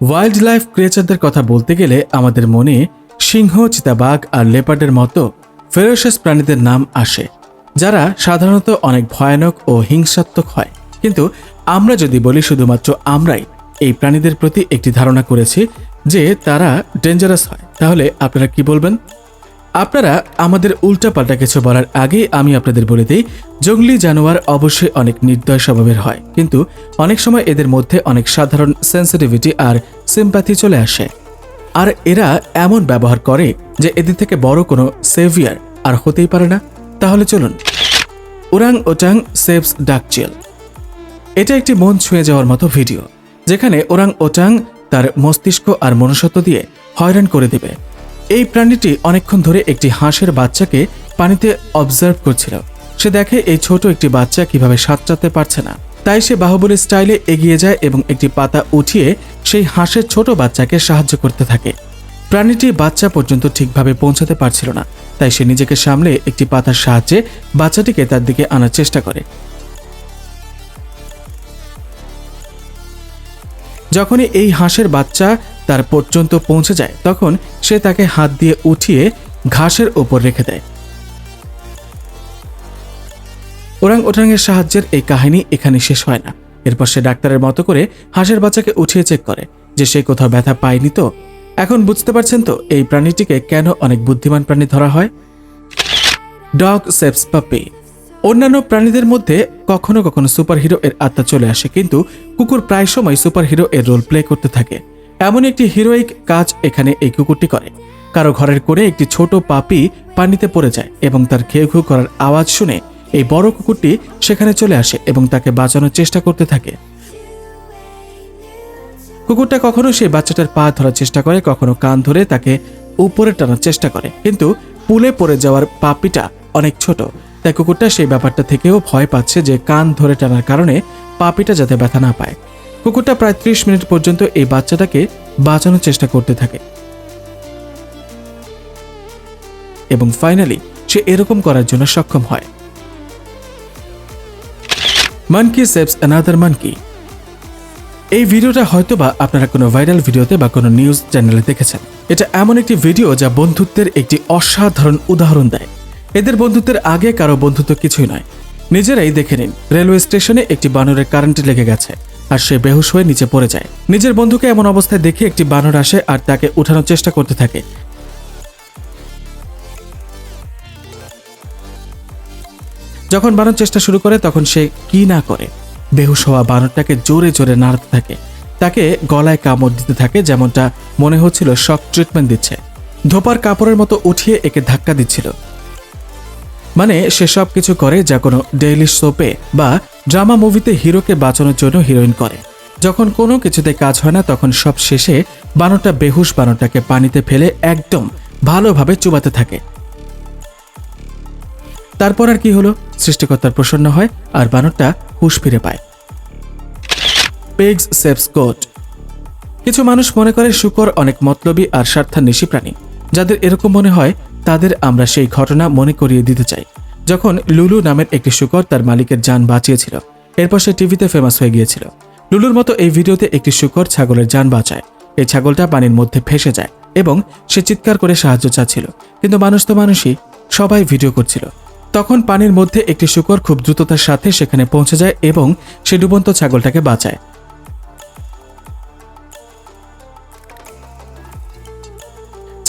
Wild life ক্রিয়েচারদের কথা বলতে গেলে আমাদের মনে সিংহ, চিতাবাঘ আর লেপার্ডের মতো ফেরোসাস প্রাণীদের নাম আসে, যারা সাধারণত অনেক ভয়ানক ও হিংসাত্মক হয়। কিন্তু আমরা যদি বলি শুধুমাত্র আমরাই এই প্রাণীদের প্রতি একটি ধারণা করেছি যে তারা ডেঞ্জারাস হয়, তাহলে আপনারা কি বলবেন? আপনারা আমাদের উল্টাপাল্টা কিছু বলার আগেই আমি আপনাদের বলে দিই, জঙ্গলি জানোয়ার অবশ্যই অনেক নির্দয় স্বভাবের হয়, কিন্তু অনেক সময় এদের মধ্যে অনেক সাধারণ সেন্সিটিভিটি আর সিম্প্যাথি চলে আসে। আর এরা এমন ব্যবহার করে যে এদের থেকে বড় কোনো সেভিয়ার আর হতেই পারে না। তাহলে চলুন। ওরাং ওটাং সেভস ডাকচিয়াল এটা একটি মন ছুঁয়ে যাওয়ার মতো ভিডিও যেখানে ওরাং ওটাং তার মস্তিষ্ক আর মনুষ্যত্ব দিয়ে হয়রান করে দেবে। এই প্রাণীটি অনেকক্ষণ ধরে একটি হাঁসের বাচ্চাকে পানিতে অবজার্ভ করছিল। সে দেখে এই ছোট একটি বাচ্চা কীভাবে সাঁতরাতে পারছে না। তাই সে বাহুবলী স্টাইলে এগিয়ে যায় এবং একটি পাতা উঠিয়ে সেই হাঁসের ছোট বাচ্চাকে সাহায্য করতে থাকে। প্রাণীটি বাচ্চা পর্যন্ত ঠিকভাবে পৌঁছাতে পারছিল না, তাই সে নিজেকে সামলে একটি পাতার সাহায্যে বাচ্চাটিকে তার দিকে আনার চেষ্টা করে। যখনই এই হাঁসের বাচ্চা তার পর্যন্ত পৌঁছে যায়, তখন সে তাকে হাত দিয়ে উঠিয়ে ঘাসের ওপর রেখে দেয়। ওরাং ওটাংয়ের সাহায্যের এই কাহিনী এখানে শেষ হয় না। এরপর সে ডাক্তারের মতো করে হাঁসের বাচ্চাকে উঠিয়ে চেক করে। যে সে কোথাও ব্যথা পায়নি তো? এখন বুঝতে পারছেন তো, এই প্রাণীটিকে কেন অনেক বুদ্ধিমান প্রাণী ধরা হয়? ডগ সেপস পাপি অন্যান্য প্রাণীদের মধ্যে কখনো কখনো সুপারহিরো এর আত্মা চলে আসে, কিন্তু কুকুর প্রায় সময় সুপারহিরো এর রোল প্লে করতে থাকে। এমন একটি হিরোইক কাজ এখানে এই কুকুরটি করে। কারও ঘরের কোণে একটি ছোট পাপি পানিতে পড়ে যায় এবং তার খেয়ে ঘু করার আওয়াজ শুনে এই বড় কুকুরটি সেখানে চলে আসে এবং তাকে বাঁচানোর চেষ্টা করতে থাকে। কুকুরটা কখনো সেই বাচ্চাটার পা ধরার চেষ্টা করে, কখনো কান ধরে তাকে উপরে টানার চেষ্টা করে, কিন্তু পুলে পড়ে যাওয়ার পাপিটা অনেক ছোট। তাই কুকুরটা সেই ব্যাপারটা থেকেও ভয় পাচ্ছে যে কান ধরে টানার কারণে পাপিটা যাতে ব্যথা না পায়। কুকুরটা প্রায় ত্রিশ মিনিট পর্যন্ত এই বাচ্চাটাকে বাঁচানোর চেষ্টা করতে থাকে। এবং ফাইনালি সে এরকম করার জন্য সক্ষম হয়। মানকি সেভস অ্যানাদার মানকি এই ভিডিওটা হয়তোবা আপনারা কোনো ভাইরাল ভিডিওতে বা কোনো নিউজ চ্যানেলে দেখেছেন। এটা এমন একটি ভিডিও যা বন্ধুত্বের একটি অসাধারণ উদাহরণ দেয়। এদের বন্ধুত্বের আগে কারও বন্ধুত্ব কিছুই নয়। নিজেরাই দেখে নিন, রেলওয়ে স্টেশনে একটি বানরের কারেন্ট লেগে গেছে, আর সে বেহুশ হয়ে নিচে পড়ে যায়। নিজের বন্ধুকে এমন অবস্থায় দেখে একটি বানর আসে আর তাকে উঠানোর চেষ্টা করতে থাকে। যখন বানর চেষ্টা শুরু করে, তখন সে কি না করে? বেহুশ হওয়া বানরটাকে জোরে জোরে নাড়াতে থাকে। তাকে গলায় কামড় দিতে থাকে, যেমনটা মনে হচ্ছিল শক ট্রিটমেন্ট দিচ্ছে। ধোপার কাপড়ের মতো উঠিয়ে একে ধাক্কা দিচ্ছিল। মানে সে সব কিছু করে যা কোনো ডেইলি সোপে বা ড্রামা মুভিতে হিরোকে বাঁচানোর জন্য হিরোইন করে। যখন কোনো কিছুতে কাজ হয় না, তখন সব শেষে বানরটা বেহুশ বানরটাকে পানিতে ফেলে একদম ভালোভাবে চুবাতে থাকে। তারপর আর কি হলো? সৃষ্টিকর্তার প্রসন্ন হয় আর বানরটা হুশ ফিরে পায়। পেগস সেভস কোট কিছু মানুষ মনে করে শুকর অনেক মতলবী আর স্বার্থান্বেষী প্রাণী, যাদের এরকম মনে হয় তাদের আমরা সেই ঘটনা মনে করিয়ে দিতে চাই। যখন লুলু নামের একটি শুকর তার মালিকের যান বাঁচিয়েছিল, এরপর সে টিভিতে ফেমাস হয়ে গিয়েছিল। লুলুর মতো এই ভিডিওতে একটি শুকর ছাগলের যান বাঁচায়। এই ছাগলটা পানির মধ্যে ফেসে যায় এবং সে চিৎকার করে সাহায্য চাচ্ছিল। কিন্তু মানুষ তো মানুষই, সবাই ভিডিও করছিল। তখন পানির মধ্যে একটি শুকর খুব দ্রুততার সাথে সেখানে পৌঁছে যায় এবং সে ডুবন্ত ছাগলটাকে বাঁচায়।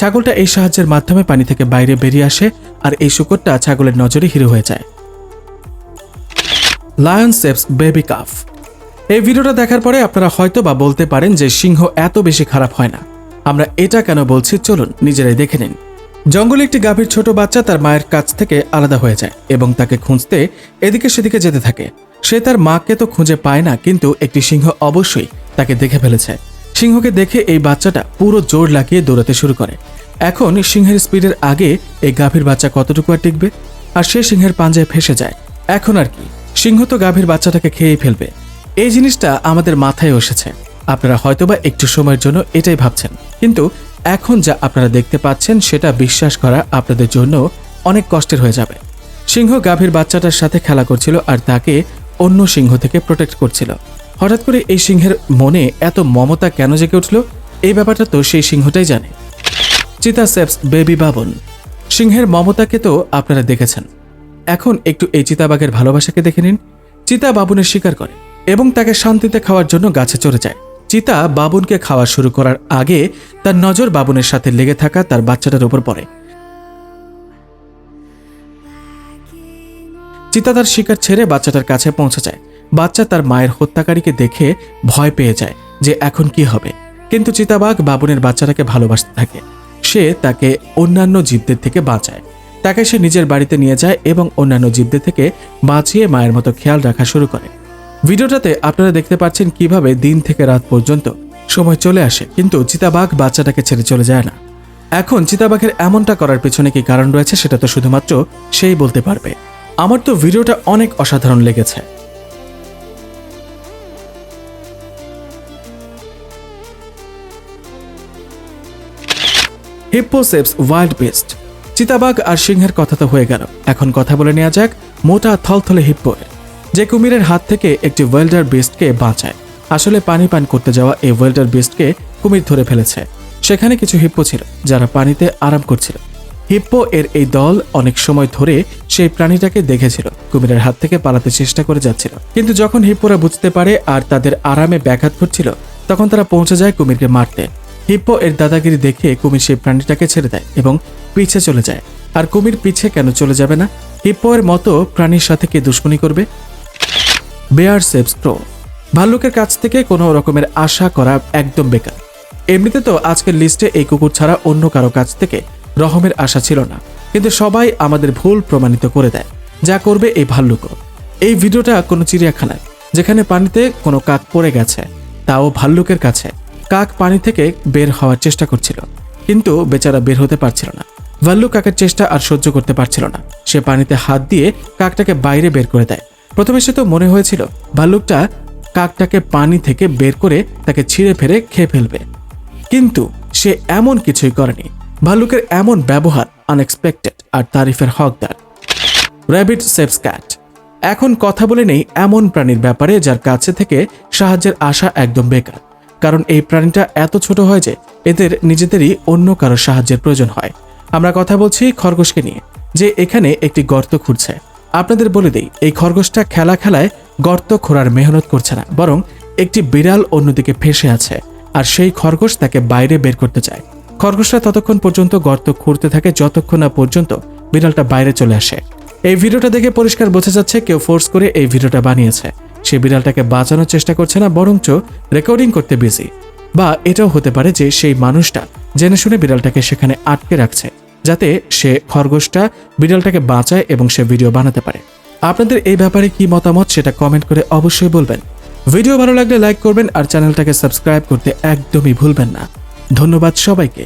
ছাগলটা এই সাহায্যের মাধ্যমে পানি থেকে বাইরে বেরিয়ে আসে আর এই শুকরটা ছাগলের নজরে হিরো হয়ে যায়। লায়ন সেভস বেবি কাফ এই ভিডিওটা দেখার পরে আপনারা হয়তো বা বলতে পারেন যে সিংহ এত বেশি খারাপ হয় না। আমরা এটা কেন বলছি? চলুন নিজেরাই দেখে নিন। জঙ্গলে একটি গাভীর ছোট বাচ্চা তার মায়ের কাছ থেকে আলাদা হয়ে যায় এবং তাকে খুঁজতে এদিকে সেদিকে যেতে থাকে। সে তার মাকে তো খুঁজে পায় না, কিন্তু একটি সিংহ অবশ্যই তাকে দেখে ফেলেছে। সিংহকে দেখে এই বাচ্চাটা পুরো জোর লাগিয়ে দৌড়াতে শুরু করে। এখন সিংহের স্পিডের আগে এই গাভীর বাচ্চা কতটুকু আর টিকবে? আর সে সিংহের পাঞ্জায় ফেসে যায়। এখন আর কি? সিংহ তো গাভীর বাচ্চাটাকে খেয়েই ফেলবে। এই জিনিসটা আমাদের মাথায় এসেছে। আপনারা হয়তোবা একটু সময়ের জন্য এটাই ভাবছেন। কিন্তু এখন যা আপনারা দেখতে পাচ্ছেন, সেটা বিশ্বাস করা আপনাদের জন্য অনেক কষ্টের হয়ে যাবে। সিংহ গাভীর বাচ্চাটার সাথে খেলা করছিল আর তাকে অন্য সিংহ থেকে প্রোটেক্ট করছিল। হঠাৎ করে এই সিংহের মনে এত মমতা কেন জেগে উঠল? এই ব্যাপারটা তো সেই সিংহটাই জানে। চিতা সেপস বেবি বাবন। সিংহের মমতাকে তো আপনারা দেখেছেন। এখন একটু এই চিতাবাঘের ভালোবাসাকে দেখে নিন। চিতা বাবুনের শিকার করে এবং তাকে শান্তিতে খাওয়ার জন্য গাছে চড়ে যায়। চিতা বাবুনকে খাওয়া শুরু করার আগে তার নজর বাবুনের সাথে লেগে থাকা তার বাচ্চাটার উপর পড়ে। চিতা তার শিকার ছেড়ে বাচ্চাটার কাছে পৌঁছে যায়। বাচ্চা তার মায়ের হত্যাকারীকে দেখে ভয় পেয়ে যায় যে এখন কি হবে। কিন্তু চিতাবাঘ বাবুনের বাচ্চাটাকে ভালোবাসতে থাকে। সে তাকে অন্যান্য জীবদের থেকে বাঁচায়। তাকে সে নিজের বাড়িতে নিয়ে যায় এবং অন্যান্য জীবদের থেকে বাঁচিয়ে মায়ের মতো খেয়াল রাখা শুরু করে। ভিডিওটাতে আপনারা দেখতে পাচ্ছেন কীভাবে দিন থেকে রাত পর্যন্ত সময় চলে আসে, কিন্তু চিতাবাঘ বাচ্চাটাকে ছেড়ে চলে যায় না। এখন চিতাবাঘের এমনটা করার পেছনে কি কারণ রয়েছে সেটা তো শুধুমাত্র সেই বলতে পারবে। আমার তো ভিডিওটা অনেক অসাধারণ লেগেছে। হিপ্পোসেপস ওয়াইল্ড বেস্ট। চিতাবাঘ আর সিংহের কথা তো হয়ে গেল। এখন কথা বলে নেওয়া যাক মোটা থলথলে হিপ্পোয়ের যে কুমিরের হাত থেকে একটি ওয়েল্ডার বেস্টকে বাঁচায়। আসলে পানি পান করতে যাওয়া এই ওয়েল্ডার বেস্টকে কুমির ধরে ফেলেছে। সেখানে কিছু হিপ্পো ছিল, যারা পানিতে আরাম করছিল। হিপ্পো এর এই দল অনেক সময় ধরে সেই প্রাণীটাকে দেখেছিল, কুমিরের হাত থেকে পালাতে চেষ্টা করে যাচ্ছিল। কিন্তু যখন হিপ্পোরা বুঝতে পারে আর তাদের আরামে ব্যাঘাত ঘটছিল, তখন তারা পৌঁছে যায় কুমিরকে মারতে। হিপ্পো এর দাদাগিরি দেখে কুমির সেই প্রাণীটাকে ছেড়ে দেয় এবং পিছে চলে যায়। আর কুমির পিছে কেন চলে যাবে না? হিপ্পো এর মতো প্রাণীর সাথে কে দুশ্মনী করবে? বেয়ার সেভস প্রো ভাল্লুকের কাছ থেকে কোনো রকমের আশা করা একদম বেকার। এমনিতে তো আজকের লিস্টে এই কুকুর ছাড়া অন্য কারও কাছ থেকে রহমের আশা ছিল না। কিন্তু সবাই আমাদের ভুল প্রমাণিত করে দেয়। যা করবে এই ভাল্লুকও। এই ভিডিওটা কোনো চিড়িয়াখানায়, যেখানে পানিতে কোনো কাক পড়ে গেছে, তাও ভাল্লুকের কাছে। কাক পানি থেকে বের হওয়ার চেষ্টা করছিল, কিন্তু বেচারা বের হতে পারছিল না। ভাল্লু কাকের চেষ্টা আর সহ্য করতে পারছিল না। সে পানিতে হাত দিয়ে কাকটাকে বাইরে বের করে দেয়। প্রথমে সে তো মনে হয়েছিল, ভাল্লুকটা কাকটাকে পানি থেকে বের করে তাকে ছিঁড়ে ফেরে খেয়ে ফেলবে। কিন্তু সে এমন কিছুই করেনি। ভাল্লুকের এমন ব্যবহার আনএক্সপেক্টেড আর তারিফের হকদার। র্যাবিট সেভস ক্যাট এখন কথা বলে নেই এমন প্রাণীর ব্যাপারে যার কাছে থেকে সাহায্যের আশা একদম বেকার। কারণ এই প্রাণীটা এত ছোট হয় যে এদের নিজেদেরই অন্য কারও সাহায্যের প্রয়োজন হয়। আমরা কথা বলছি খরগোশকে নিয়ে, যে এখানে একটি গর্ত খুঁড়ছে। আপনাদের বলে দেই, এই খরগোশটা খেলা খেলায় গর্ত খোঁড়ার মেহনত করছে না, বরং একটি বিড়াল অন্যদিকে ফেসে আছে, আর সেই খরগোশ তাকে বাইরে বের করতে চায়। খরগোশরা ততক্ষণ পর্যন্ত গর্ত খুঁড়তে থাকে, যতক্ষণ না পর্যন্ত বিড়ালটা বাইরে চলে আসে। এই ভিডিওটা দেখে পরিষ্কার বোঝা যাচ্ছে কেউ ফোর্স করে এই ভিডিওটা বানিয়েছে। সে বিড়ালটাকে বাঁচানোর চেষ্টা করছে না, বরঞ্চ রেকর্ডিং করতে বিজি বা এটাও হতে পারে যে সেই মানুষটা জেনে শুনে বিড়ালটাকে সেখানে আটকে রাখছে, যাতে সে খরগোশটা বিড়ালটাকে বাঁচায় এবং সে ভিডিও বানাতে পারে। আপনাদের এই ব্যাপারে কি মতামত সেটা কমেন্ট করে অবশ্যই বলবেন। ভিডিও ভালো লাগলে লাইক করবেন আর চ্যানেলটাকে সাবস্ক্রাইব করতে একদমই ভুলবেন না। ধন্যবাদ সবাইকে।